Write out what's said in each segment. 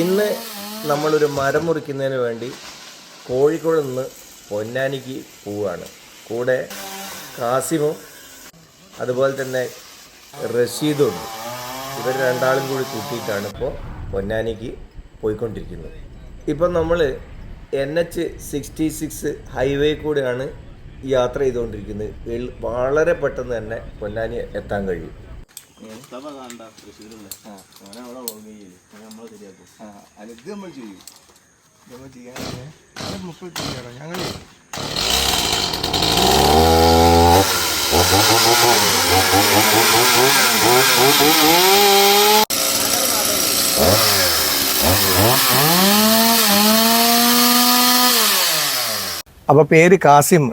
ഇന്ന് നമ്മളൊരു മരം മുറിക്കുന്നതിന് വേണ്ടി കോഴിക്കോട് നിന്ന് പൊന്നാനിക്ക് പോവുകയാണ്. കൂടെ കാസിമും അതുപോലെ തന്നെ റഷീദും ഇവർ രണ്ടാളും കൂടി കൂട്ടിയിട്ടാണ് ഇപ്പോൾ പൊന്നാനിക്ക് പോയിക്കൊണ്ടിരിക്കുന്നത്. ഇപ്പം നമ്മൾ N H sixty six highway കൂടെയാണ് യാത്ര ചെയ്തുകൊണ്ടിരിക്കുന്നത്. വളരെ പെട്ടെന്ന് തന്നെ പൊന്നാനി എത്താൻ കഴിയും. ഇത് നമ്മൾ ചെയ്യും. നമ്മൾ ചെയ്യാൻ മുപ്പത് ചെയ്യണം ഞങ്ങൾ അപ്പോൾ പേര് കാസിം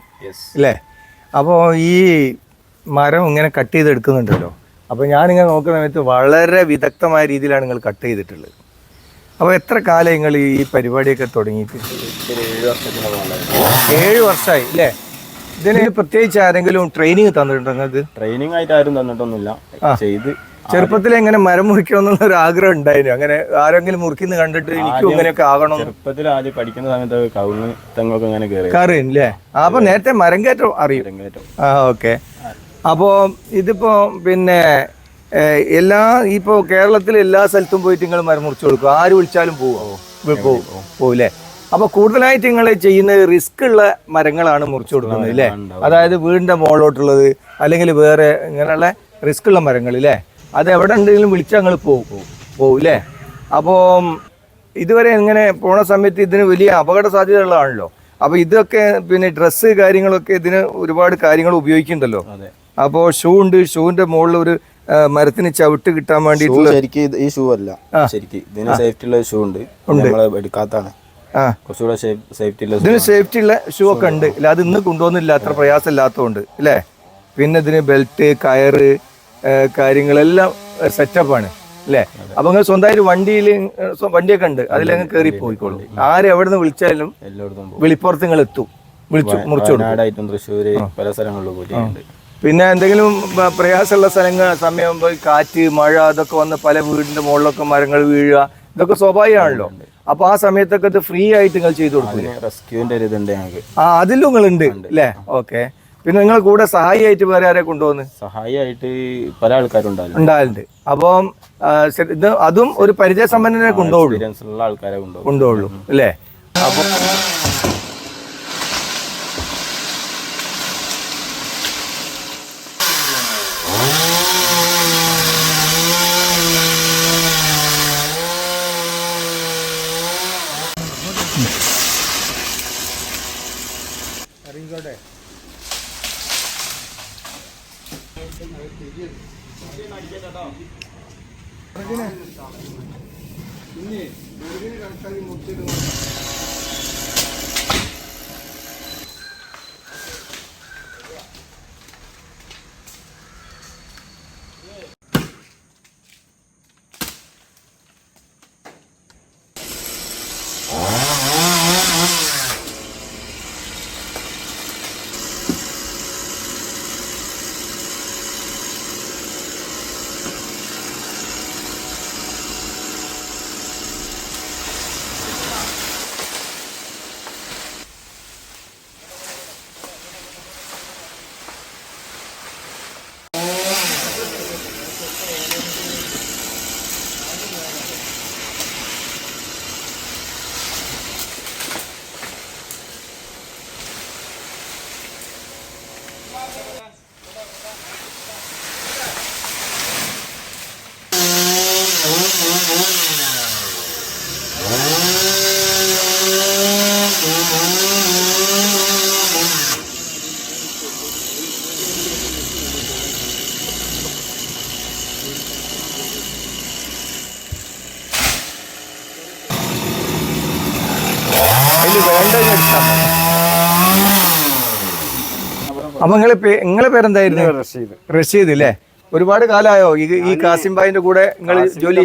അല്ലേ? അപ്പോൾ ഈ മരം ഇങ്ങനെ കട്ട് ചെയ്തെടുക്കുന്നുണ്ടല്ലോ. അപ്പോൾ ഞാനിങ്ങനെ നോക്കുന്ന സമയത്ത് വളരെ വിദഗ്ധമായ രീതിയിലാണ് നിങ്ങൾ കട്ട് ചെയ്തിട്ടുള്ളത്. അപ്പോൾ എത്ര കാലം നിങ്ങൾ ഈ പരിപാടിയൊക്കെ തുടങ്ങിയിട്ട്? ഏഴ് വർഷമായി അല്ലേ? ഇതിന് പ്രത്യേകിച്ച് ആരെങ്കിലും ട്രെയിനിങ് തന്നിട്ടുണ്ടോ നിങ്ങൾക്ക്? ട്രെയിനിങ് ആയിട്ട് ആരും തന്നിട്ടൊന്നുമില്ല. ചെയ്ത് ചെറുപ്പത്തിൽ എങ്ങനെ മരം മുറിക്കണം എന്നുള്ള ഒരു ആഗ്രഹം ഉണ്ടായിരുന്നു. അങ്ങനെ ആരെങ്കിലും മുറിക്കുന്ന കണ്ടിട്ട് എനിക്കും ഇങ്ങനെയൊക്കെ ആകണം. ചെറുപ്പത്തിൽ ആദ്യം പഠിക്കുന്ന സമയത്ത് കവുങ്ങ് തെങ്ങൊക്കെ അങ്ങനെ കയറി അറിയും അല്ലേ അപ്പൊ നേരത്തെ മരം കയറ്റം അറിയും. ആ ഓക്കെ. അപ്പോൾ ഇതിപ്പോൾ പിന്നെ എല്ലാ ഇപ്പോൾ കേരളത്തിലെ എല്ലാ സ്ഥലത്തും പോയിട്ട് നിങ്ങൾ മരം മുറിച്ചു കൊടുക്കും. ആര് വിളിച്ചാലും പോവോ. പോവും. പോവില്ലേ? അപ്പോൾ കൂടുതലായിട്ട് നിങ്ങൾ ചെയ്യുന്ന റിസ്ക് ഉള്ള മരങ്ങളാണ് മുറിച്ചു കൊടുക്കുന്നത് അല്ലേ അതായത് വീടിന്റെ മുകളിലോട്ടുള്ളത് അല്ലെങ്കിൽ വേറെ ഇങ്ങനെയുള്ള റിസ്ക് ഉള്ള മരങ്ങൾ അല്ലേ അത് എവിടെ ഉണ്ടെങ്കിലും വിളിച്ചാൽ നിങ്ങൾ പോകും പോവില്ലേ അല്ലേ അപ്പോൾ ഇതുവരെ ഇങ്ങനെ പോണ സമയത്ത് ഇതിന് വലിയ അപകട സാധ്യതകളാണല്ലോ അപ്പൊ ഇതൊക്കെ പിന്നെ ഡ്രസ്സ് കാര്യങ്ങളൊക്കെ ഇതിന് ഒരുപാട് കാര്യങ്ങൾ ഉപയോഗിക്കുന്നുണ്ടല്ലോ. അപ്പോൾ ഷൂ ഉണ്ട് ഷൂവിന്റെ മുകളിൽ ഒരു മരത്തിന് ചവിട്ട് കിട്ടാൻ വേണ്ടിയിട്ടുള്ള ശരിക്ക് ഈ ഷൂ അല്ല ശരിക്ക് ഇതിന് സേഫ്റ്റി ഉള്ള ഷൂ ഉണ്ട്. എടുക്കാത്താണ്. ഇതിന് സേഫ്റ്റി ഉള്ള ഷൂ ഒക്കെ ഉണ്ട്. ഇല്ല അത് ഇന്ന് കൊണ്ടുവന്നില്ല. അത്ര പ്രയാസം ഇല്ലാത്തതുകൊണ്ട് അല്ലേ പിന്നെ ഇതിന് ബെൽറ്റ് കയറ് കാര്യങ്ങളെല്ലാം സെറ്റപ്പാണ്. അല്ലേ അപ്പൊ നിങ്ങൾ സ്വന്തമായിട്ട് വണ്ടിയിൽ വണ്ടിയൊക്കെ ഉണ്ട്. അതിലങ്ങ് കയറി പോയിക്കോളൂ ആരും എവിടെ നിന്ന് വിളിച്ചാലും വെളിപ്പുറത്ത് നിങ്ങൾ എത്തും വിളിച്ചു മുറിച്ചു തൃശ്ശൂര് പല സ്ഥലങ്ങളിലും പിന്നെ എന്തെങ്കിലും പ്രയാസമുള്ള സ്ഥലങ്ങൾ സമയം പോയി കാറ്റ് മഴ അതൊക്കെ വന്ന് പല വീടിന്റെ മുകളിലൊക്കെ മരങ്ങൾ വീഴുക ഇതൊക്കെ സ്വാഭാവികമാണല്ലോ. അപ്പൊ ആ സമയത്തൊക്കെ ഇത് ഫ്രീ ആയിട്ട് നിങ്ങൾ ചെയ്തു കൊടുക്കും റെസ്ക്യൂന്റെ ഒരു ഇതുണ്ട് ഞങ്ങൾക്ക് ആ അതിലും നിങ്ങൾ ഉണ്ട്. അല്ലേ ഓക്കെ. പിന്നെ നിങ്ങൾ കൂടെ സഹായിയായിട്ട് വേറെ ആരെ കൊണ്ടുപോകുന്നു സഹായിയായിട്ട് പല ആൾക്കാരും ഉണ്ടാവില്ല ഉണ്ടാകലുണ്ട് അപ്പം ഇത് അതും ഒരു പരിചയസമ്പന്നനെ കൊണ്ടുപോകുള്ളൂ ആൾക്കാരെ കൊണ്ടുപോകും കൊണ്ടുപോകുള്ളൂ അല്ലേ അപ്പൊ അതിൽ അപ്പൊ നിങ്ങളെ നിങ്ങളെ പേരെന്തായിരുന്നു? റഷീദ്. റഷീദ് അല്ലേ ഒരുപാട് കാലമായോ ഈ ഈ കാസിം ഭായിന്റെ കൂടെ നിങ്ങൾ ജോലി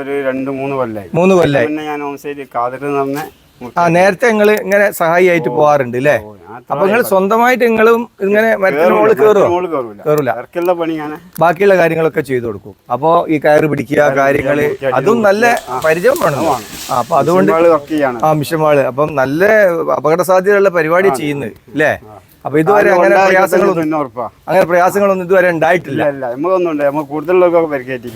ഒരു രണ്ട് മൂന്ന് കൊല്ലായി. മൂന്ന് കൊല്ലായി. പിന്നെ ഞാൻ ഹോം സൈഡ് കാതിൽ നിന്ന് ആ നേരത്തെ നിങ്ങൾ ഇങ്ങനെ സഹായിയായിട്ട് പോവാറുണ്ട് അല്ലേ അപ്പൊ നിങ്ങൾ സ്വന്തമായിട്ട് നിങ്ങളും ഇങ്ങനെ മരത്തിന് മുകളിൽ കയറുമോ മോൾ കയറൂല കയറൂല പണി ഞാൻ ബാക്കിയുള്ള കാര്യങ്ങളൊക്കെ ചെയ്തു കൊടുക്കും. അപ്പോ ഈ കയറ് പിടിക്കുക കാര്യങ്ങൾ അതും നല്ല പരിചയം വേണം. അപ്പൊ അതുകൊണ്ട് ആ മിഷമാൾ അപ്പം നല്ല അപകട സാധ്യതയുള്ള പരിപാടി ചെയ്യുന്നത് അല്ലേ അപ്പൊ ഇതുവരെ അങ്ങനെ പ്രയാസങ്ങളൊന്നും അങ്ങനെ പ്രയാസങ്ങളൊന്നും ഇതുവരെ ഉണ്ടായിട്ടില്ല. നമുക്കൊന്നും ഉണ്ട് നമുക്ക് കൂടുതലുള്ളതൊക്കെ പരിക്കേറ്റി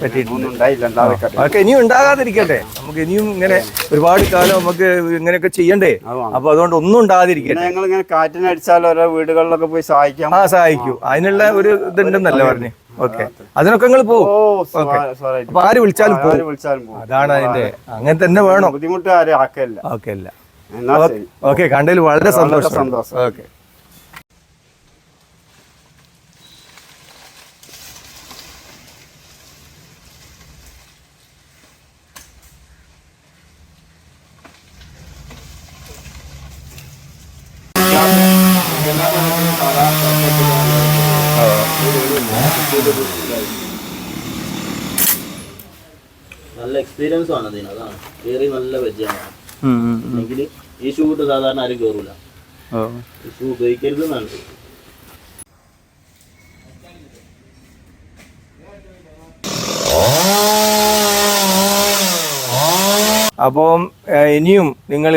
അതൊക്കെ ഇനിയും ഉണ്ടാകാതിരിക്കട്ടെ. നമുക്ക് ഇനിയും ഇങ്ങനെ ഒരുപാട് കാലം നമുക്ക് ഇങ്ങനെയൊക്കെ ചെയ്യണ്ടേ. അപ്പൊ അതുകൊണ്ട് ഒന്നും ഉണ്ടാകാതിരിക്കട്ടെ. ഞങ്ങൾ ഇങ്ങനെ കാറ്റിനടിച്ചാൽ ഓരോ വീടുകളിലൊക്കെ പോയി സഹായിക്കാം ആ സഹായിക്കൂ. അതിനുള്ള ഒരു ഇതുണ്ടെന്നല്ലേ പറഞ്ഞു? ഓക്കെ. അതിനൊക്കെ നിങ്ങൾ പോകും അപ്പൊ ആര് വിളിച്ചാലും പോകും അതാണ് അതിന്റെ അങ്ങനെ തന്നെ വേണം. ബുദ്ധിമുട്ട് ആരും ആക്കല്ല ഓക്കെ അല്ല ഓക്കെ കണ്ടതിൽ വളരെ സന്തോഷം സന്തോഷം. ഓക്കെ. നല്ല എക്സ്പീരിയൻസ് ആണ് അതിന് അതാണ്. കയറി നല്ല പരിചയമാണ്. എങ്കിൽ ഈ ഷൂ ഇട്ട് സാധാരണ ആരും കയറൂല ഈ ഷൂ ഉപയോഗിക്കരുത് എന്നാണ് അപ്പം ഇനിയും നിങ്ങൾ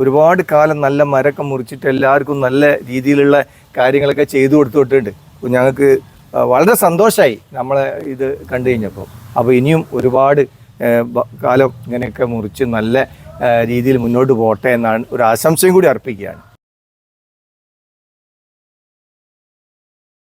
ഒരുപാട് കാലം നല്ല മരക്കം മുറിച്ചിട്ട് എല്ലാവർക്കും നല്ല രീതിയിലുള്ള കാര്യങ്ങളൊക്കെ ചെയ്തു കൊടുത്തിട്ടുണ്ട് ഞങ്ങൾക്ക് വളരെ സന്തോഷമായി നമ്മളെ ഇത് കണ്ടു കഴിഞ്ഞപ്പോൾ. അപ്പോൾ ഇനിയും ഒരുപാട് കാലം ഇങ്ങനെയൊക്കെ മുറിച്ച് നല്ല രീതിയിൽ മുന്നോട്ട് പോട്ടെ എന്നാണ് ഒരു ആശംസയും കൂടി അർപ്പിക്കുകയാണ്.